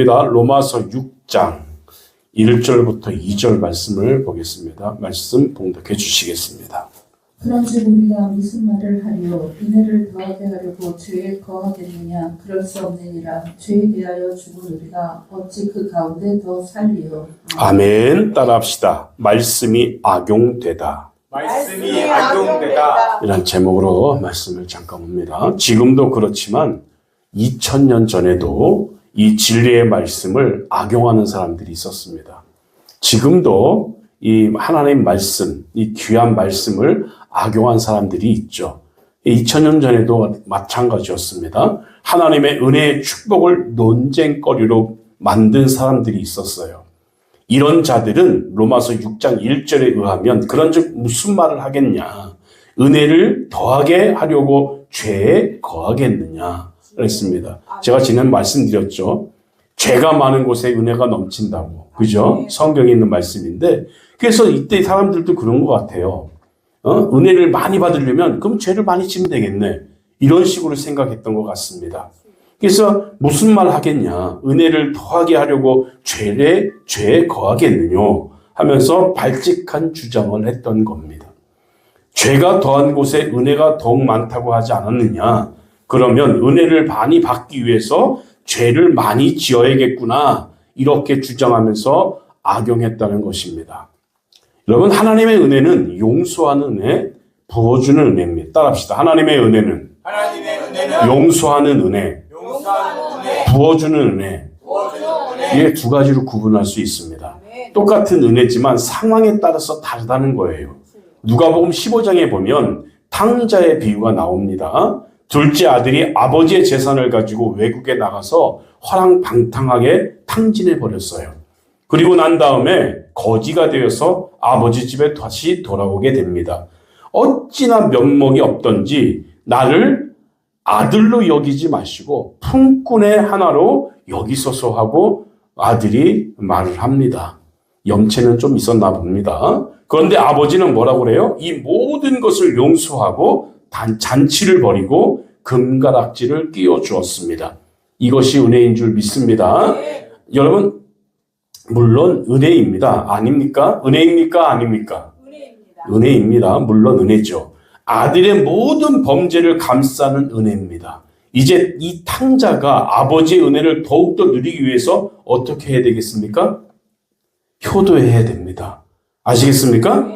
우리가 로마서 6장 1절부터 2절 말씀을 보겠습니다. 말씀 봉독해 주시겠습니다. 그런즉 우리가 무슨 말을 하려 은혜를 더하게 하려고 죄에 거하겠느냐 그럴 수 없느니라 죄에 대하여 죽은 우리가 어찌 그 가운데 더 살리요 아멘. 따라합시다. 말씀이 악용되다. 말씀이 악용되다. 이런 제목으로 말씀을 잠깐 봅니다. 지금도 그렇지만 2000년 전에도 이 진리의 말씀을 악용하는 사람들이 있었습니다. 지금도 이 하나님 말씀, 이 귀한 말씀을 악용한 사람들이 있죠. 2000년 전에도 마찬가지였습니다. 하나님의 은혜의 축복을 논쟁거리로 만든 사람들이 있었어요. 이런 자들은 로마서 6장 1절에 의하면 그런즉 무슨 말을 하겠냐? 은혜를 더하게 하려고 죄에 거하겠느냐? 그랬습니다. 제가 지난 말씀드렸죠. 죄가 많은 곳에 은혜가 넘친다고. 그죠? 성경에 있는 말씀인데 그래서 이때 사람들도 그런 것 같아요. 어? 은혜를 많이 받으려면 그럼 죄를 많이 지면 되겠네. 이런 식으로 생각했던 것 같습니다. 그래서 무슨 말 하겠냐? 은혜를 더하게 하려고 죄에 죄에 거하겠느냐 하면서 발칙한 주장을 했던 겁니다. 죄가 더한 곳에 은혜가 더욱 많다고 하지 않았느냐? 그러면 은혜를 많이 받기 위해서 죄를 많이 지어야겠구나. 이렇게 주장하면서 악용했다는 것입니다. 여러분, 하나님의 은혜는 용서하는 은혜, 부어주는 은혜입니다. 따라합시다. 하나님의 은혜는 하나님의 은혜는 용서하는 은혜, 용서하는 은혜, 부어주는 은혜. 부어주는 은혜, 두 가지로 구분할 수 있습니다. 똑같은 은혜지만 상황에 따라서 다르다는 거예요. 누가복음 15장에 보면 탕자의 비유가 나옵니다. 둘째 아들이 아버지의 재산을 가지고 외국에 나가서 허랑방탕하게 탕진해 버렸어요. 그리고 난 다음에 거지가 되어서 아버지 집에 다시 돌아오게 됩니다. 어찌나 면목이 없던지 나를 아들로 여기지 마시고 품꾼의 하나로 여기소서 하고 아들이 말을 합니다. 염체는 좀 있었나 봅니다. 그런데 아버지는 뭐라고 그래요? 이 모든 것을 용서하고 단 잔치를 벌이고 금가락지를 끼워 주었습니다. 이것이 은혜인 줄 믿습니다. 여러분, 물론 은혜입니다. 아닙니까? 은혜입니까? 아닙니까? 은혜입니다. 물론 은혜죠. 아들의 모든 범죄를 감싸는 은혜입니다. 이제 이 탕자가 아버지의 은혜를 더욱더 누리기 위해서 어떻게 해야 되겠습니까? 효도해야 됩니다. 아시겠습니까?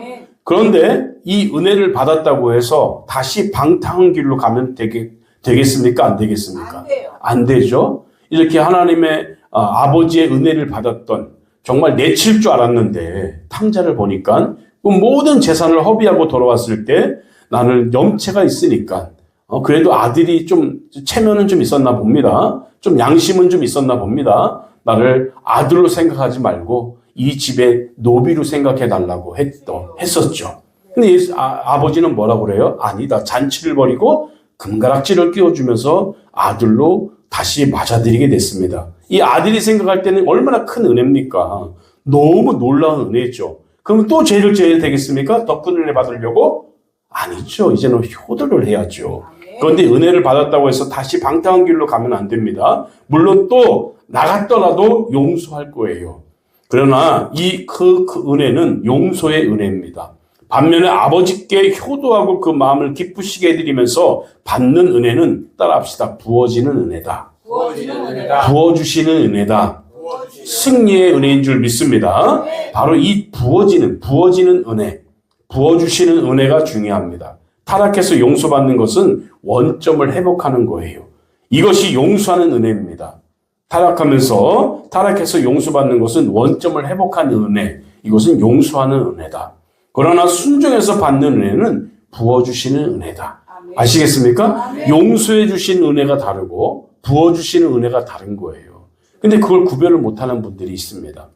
그런데 이 은혜를 받았다고 해서 다시 방탕한 길로 가면 되겠, 되겠습니까? 안 되겠습니까? 안 돼요. 안 되죠. 이렇게 하나님의 아, 아버지의 은혜를 받았던 정말 내칠 줄 알았는데 탕자를 보니까 그 모든 재산을 허비하고 돌아왔을 때 나는 염체가 있으니까 어, 그래도 아들이 좀 체면은 좀 있었나 봅니다. 좀 양심은 좀 있었나 봅니다. 나를 아들로 생각하지 말고 이 집의 노비로 생각해 달라고 했던 했었죠. 근데 예수, 아, 버지는 뭐라고 그래요? 아니다. 잔치를 벌이고 금가락지를 끼워주면서 아들로 다시 맞아들이게 됐습니다. 이 아들이 생각할 때는 얼마나 큰 은혜입니까? 너무 놀라운 은혜죠. 그럼 또 죄를 져야 되겠습니까? 더 큰 은혜 받으려고? 아니죠. 이제는 효도를 해야죠. 그런데 은혜를 받았다고 해서 다시 방탕한 길로 가면 안 됩니다. 물론 또 나갔더라도 용서할 거예요. 그러나 이그 은혜는 용서의 은혜입니다. 반면에 아버지께 효도하고 그 마음을 기쁘시게 해드리면서 받는 은혜는 따라합시다. 부어지는 은혜다. 부어지는 은혜다. 부어주시는 은혜다. 부어주시는 승리의 은혜인 줄 믿습니다. 바로 이 부어지는, 부어지는 은혜, 부어주시는 은혜가 중요합니다. 타락해서 용서받는 것은 원점을 회복하는 거예요. 이것이 용서하는 은혜입니다. 타락하면서, 타락해서 용서받는 것은 원점을 회복하는 은혜. 이것은 용서하는 은혜다. 그러나 순종해서 받는 은혜는 부어주시는 은혜다. 아시겠습니까? 용서해 주신 은혜가 다르고 부어주시는 은혜가 다른 거예요. 근데 그걸 구별을 못하는 분들이 있습니다.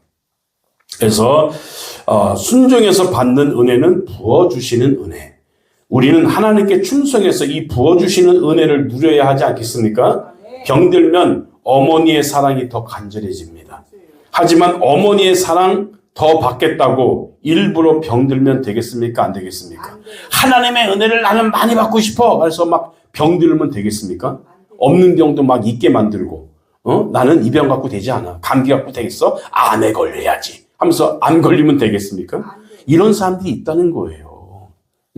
그래서 어, 순종해서 받는 은혜는 부어주시는 은혜. 우리는 하나님께 충성해서 이 부어주시는 은혜를 누려야 하지 않겠습니까? 병들면 어머니의 사랑이 더 간절해집니다. 하지만 어머니의 사랑 더 받겠다고 일부러 병들면 되겠습니까? 안 되겠습니까? 하나님의 은혜를 나는 많이 받고 싶어. 그래서 막 병들면 되겠습니까? 없는 병도 막 있게 만들고 어? 나는 이 병 갖고 되지 않아. 감기 갖고 되겠어? 암에 걸려야지. 하면서 안 걸리면 되겠습니까? 이런 사람들이 있다는 거예요.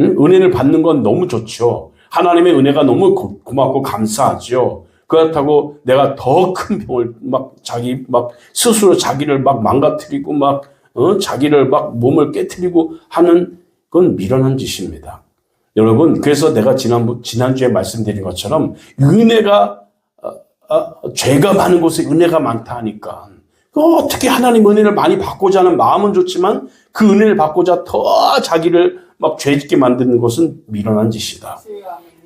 응? 은혜를 받는 건 너무 좋죠. 하나님의 은혜가 너무 고, 고맙고 감사하죠. 그렇다고 내가 더 큰 병을 막 자기 막 스스로 자기를 막 망가뜨리고 막 어? 자기를 막 몸을 깨뜨리고 하는 건 미련한 짓입니다. 여러분 그래서 내가 지난 지난주에 말씀드린 것처럼 은혜가 어, 어, 죄가 많은 곳에 은혜가 많다 하니까 그 어떻게 하나님 은혜를 많이 받고자 하는 마음은 좋지만 그 은혜를 받고자 더 자기를 막 죄짓게 만드는 것은 미련한 짓이다.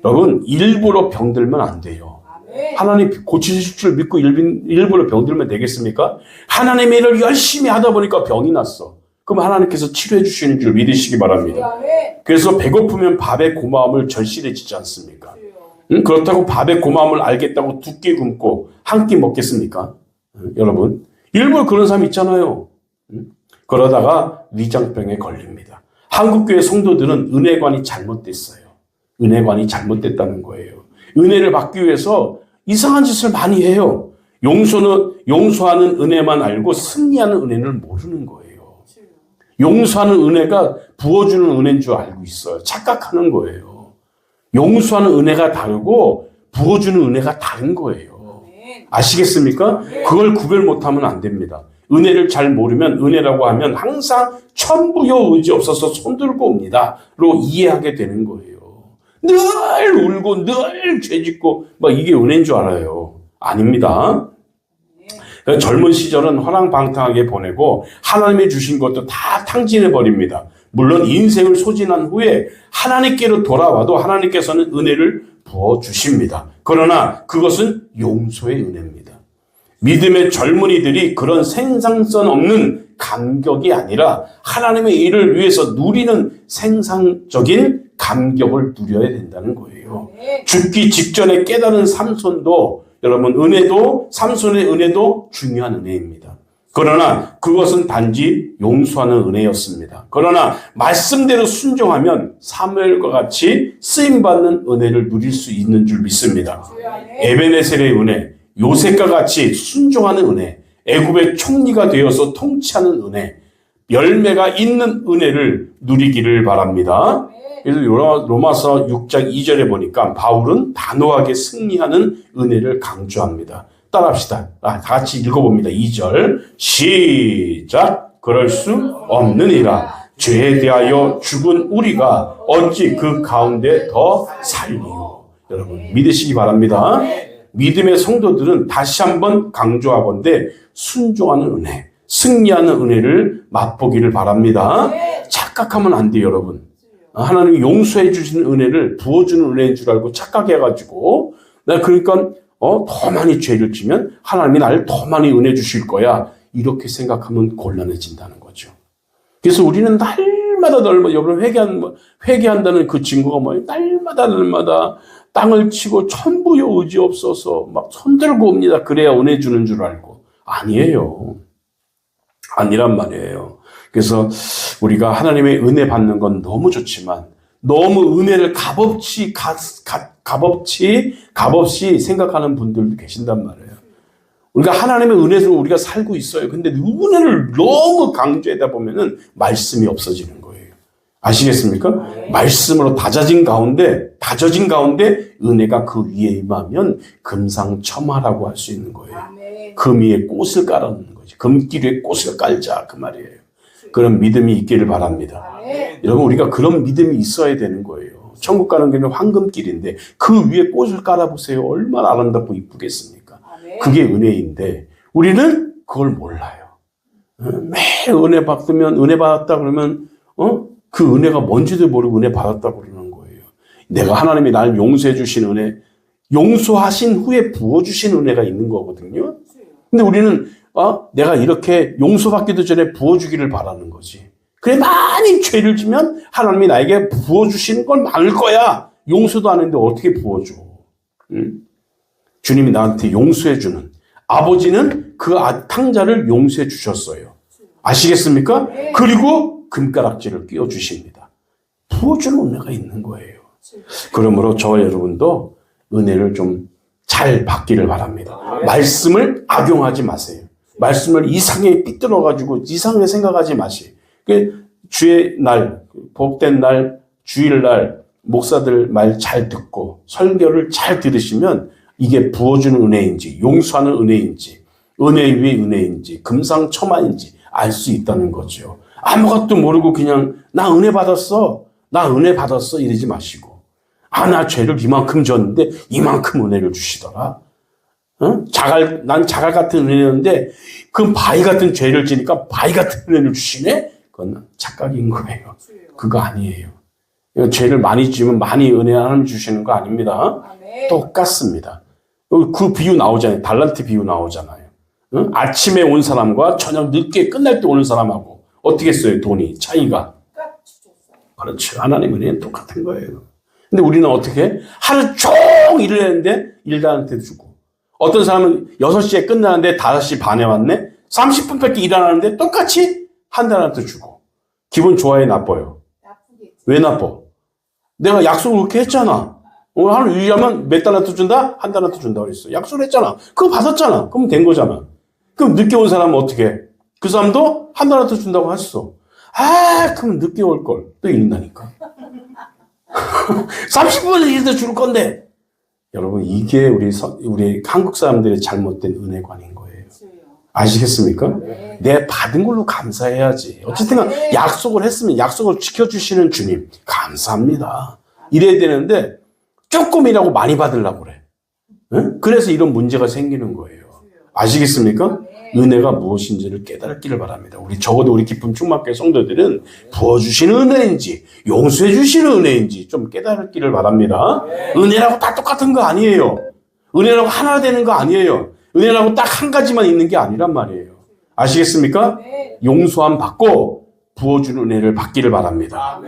여러분 일부러 병들면 안 돼요. 하나님 고치실 줄 믿고 일- 일부러 병들면 되겠습니까? 하나님의 일을 열심히 하다 보니까 병이 났어. 그럼 하나님께서 치료해 주시는 줄 믿으시기 바랍니다. 그래서 배고프면 밥의 고마움을 절실해지지 않습니까? 응? 그렇다고 밥의 고마움을 알겠다고 두 끼 굶고 한 끼 먹겠습니까? 응? 여러분 일부러 그런 사람 있잖아요. 응? 그러다가 위장병에 걸립니다. 한국교회 성도들은 은혜관이 잘못됐어요. 은혜관이 잘못됐다는 거예요. 은혜를 받기 위해서 이상한 짓을 많이 해요. 용서는 용서하는 은혜만 알고 승리하는 은혜를 모르는 거예요. 용서하는 은혜가 부어주는 은혜인 줄 알고 있어요. 착각하는 거예요. 용서하는 은혜가 다르고 부어주는 은혜가 다른 거예요. 아시겠습니까? 그걸 구별 못하면 안 됩니다. 은혜를 잘 모르면 은혜라고 하면 항상 천부여 의지 없어서 손들고 옵니다.로 이해하게 되는 거예요. 늘 울고 늘 죄짓고 막 이게 은혜인 줄 알아요. 아닙니다. 젊은 시절은 허랑방탕하게 보내고 하나님이 주신 것도 다 탕진해 버립니다. 물론 인생을 소진한 후에 하나님께로 돌아와도 하나님께서는 은혜를 부어 주십니다. 그러나 그것은 용서의 은혜입니다. 믿음의 젊은이들이 그런 생산성 없는 감격이 아니라 하나님의 일을 위해서 누리는 생산적인 감격을 누려야 된다는 거예요. 죽기 직전에 깨달은 삼손도 여러분 은혜도 삼손의 은혜도 중요한 은혜입니다. 그러나 그것은 단지 용서하는 은혜였습니다. 그러나 말씀대로 순종하면 사무엘과 같이 쓰임 받는 은혜를 누릴 수 있는 줄 믿습니다. 에베네셀의 은혜, 요셉과 같이 순종하는 은혜, 애굽의 총리가 되어서 통치하는 은혜, 열매가 있는 은혜를 누리기를 바랍니다. 그래서 로마서 6장 2절에 보니까 바울은 단호하게 승리하는 은혜를 강조합니다. 따라합시다. 아, 다 같이 읽어봅니다. 2절. 시작. 그럴 수 없느니라. 죄에 대하여 죽은 우리가 어찌 그 가운데 더 살리요. 여러분, 믿으시기 바랍니다. 믿음의 성도들은 다시 한번 강조하건대 순종하는 은혜, 승리하는 은혜를 맛보기를 바랍니다. 착각하면 안 돼요, 여러분. 하나님이 용서해 주시는 은혜를 부어주는 은혜인 줄 알고 착각해가지고, 내가 그러니까, 어, 더 많이 죄를 지면 하나님이 나를 더 많이 은혜 주실 거야. 이렇게 생각하면 곤란해진다는 거죠. 그래서 우리는 날마다 날마다, 여러분 회개한, 회개한다는 그 증거가 뭐예요? 날마다 날마다 땅을 치고 천부여 의지 없어서 막 손들고 옵니다. 그래야 은혜 주는 줄 알고. 아니에요. 아니란 말이에요. 그래서 우리가 하나님의 은혜 받는 건 너무 좋지만 너무 은혜를 값없이 가, 가, 값없이 값없이 생각하는 분들도 계신단 말이에요. 우리가 하나님의 은혜로 우리가 살고 있어요. 근데 은혜를 너무 강조하다 보면은 말씀이 없어지는 거예요. 아시겠습니까? 말씀으로 다져진 가운데 다져진 가운데 은혜가 그 위에 임하면 금상첨화라고 할 수 있는 거예요. 금 위에 꽃을 깔아놓는 거 지. 금길 위에 꽃을 깔자 그 말이에요. 그런 믿음이 있기를 바랍니다. 여러분 우리가 그런 믿음이 있어야 되는 거예요. 천국 가는 길은 황금길인데 그 위에 꽃을 깔아보세요. 얼마나 아름답고 이쁘겠습니까? 그게 은혜인데 우리는 그걸 몰라요. 어, 매일 은혜 받으면 은혜 받았다 그러면 어? 그 은혜가 뭔지도 모르고 은혜 받았다 그러는 거예요. 내가 하나님이 나를 용서해 주신 은혜, 용서하신 후에 부어 주신 은혜가 있는 거거든요. 근데 우리는 어? 내가 이렇게 용서받기도 전에 부어주기를 바라는 거지. 그래 많이 죄를 지면 하나님이 나에게 부어주시는 건 많을 거야. 용서도 안 했는데 어떻게 부어줘? 응? 주님이 나한테 용서해주는 아버지는 그 아- 탕자를 용서해 주셨어요. 아시겠습니까? 그리고 금가락지를 끼워 주십니다. 부어주는 은혜가 있는 거예요. 그러므로 저와 여러분도 은혜를 좀 잘 받기를 바랍니다. 말씀을 악용하지 마세요. 말씀을 이상하게 삐뚤어가지고 이상하게 생각하지 마시. 그 주의 날, 복된 날, 주일날 목사들 말 잘 듣고 설교를 잘 들으시면 이게 부어주는 은혜인지 용서하는 은혜인지 은혜 위의 은혜인지 금상첨화인지 알 수 있다는 거죠. 아무것도 모르고 그냥 나 은혜 받았어. 나 은혜 받았어. 이러지 마시고. 아, 나 죄를 이만큼 졌는데 이만큼 은혜를 주시더라. 어? 자갈, 난 자갈 같은 은혜였는데 그 바위 같은 죄를 지니까 바위 같은 은혜를 주시네? 그건 착각인 거예요. 그거 아니에요. 죄를 많이 지으면 많이 은혜 하나님 주시는 거 아닙니다. 똑같습니다. 그 비유 나오잖아요. 달란트 비유 나오잖아요. 응? 아침에 온 사람과 저녁 늦게 끝날 때 오는 사람하고 어떻게 써요? 돈이 차이가. 그렇죠. 하나님 은혜는 똑같은 거예요. 근데 우리는 어떻게? 하루 종일 했는데 일단한테 주고. 어떤 사람은 6시에 끝나는데 5시 반에 왔네? 30분밖에 일 안 하는데 똑같이 한 달한테 주고. 기분 좋아요? 나빠요? 왜 나빠? 내가 약속을 그렇게 했잖아. 오늘 하루 유의하면 몇 달한테 준다? 한 달한테 준다 그랬어. 약속을 했잖아. 그거 받았잖아. 그럼 된 거잖아. 그럼 늦게 온 사람은 어떻게 해? 그 사람도 한 달한테 준다고 했어. 아, 그럼 늦게 올 걸. 또 이른다니까. 30분을 일도 줄 건데. 여러분, 이게 우리, 서- 우리 한국 사람들의 잘못된 은혜관인 거예요. 아시겠습니까? 내 받은 걸로 감사해야지. 어쨌든 간 약속을 했으면 약속을 지켜주시는 주님, 감사합니다. 이래야 되는데, 조금이라고 많이 받으려고 그래. 응? 그래서 이런 문제가 생기는 거예요. 아시겠습니까? 은혜가 무엇인지를 깨달기를 바랍니다. 우리 적어도 우리 기쁨 충만교회 성도들은 부어주시는 은혜인지 용서해 주시는 은혜인지 좀 깨달기를 바랍니다. 은혜라고 다 똑같은 거 아니에요. 은혜라고 하나 되는 거 아니에요. 은혜라고 딱 한 가지만 있는 게 아니란 말이에요. 아시겠습니까? 용서함 받고 부어주는 은혜를 받기를 바랍니다.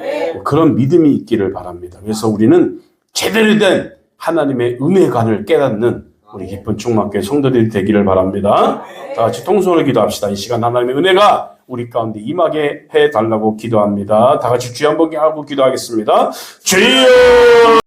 그런 믿음이 있기를 바랍니다. 그래서 우리는 제대로 된 하나님의 은혜관을 깨닫는 우리 기쁜 충만교회 성도들이 되기를 바랍니다. 다 같이 통성을 기도합시다. 이 시간 하나님의 은혜가 우리 가운데 임하게 해 달라고 기도합니다. 다 같이 주여 한번 하고 기도하겠습니다. 주여!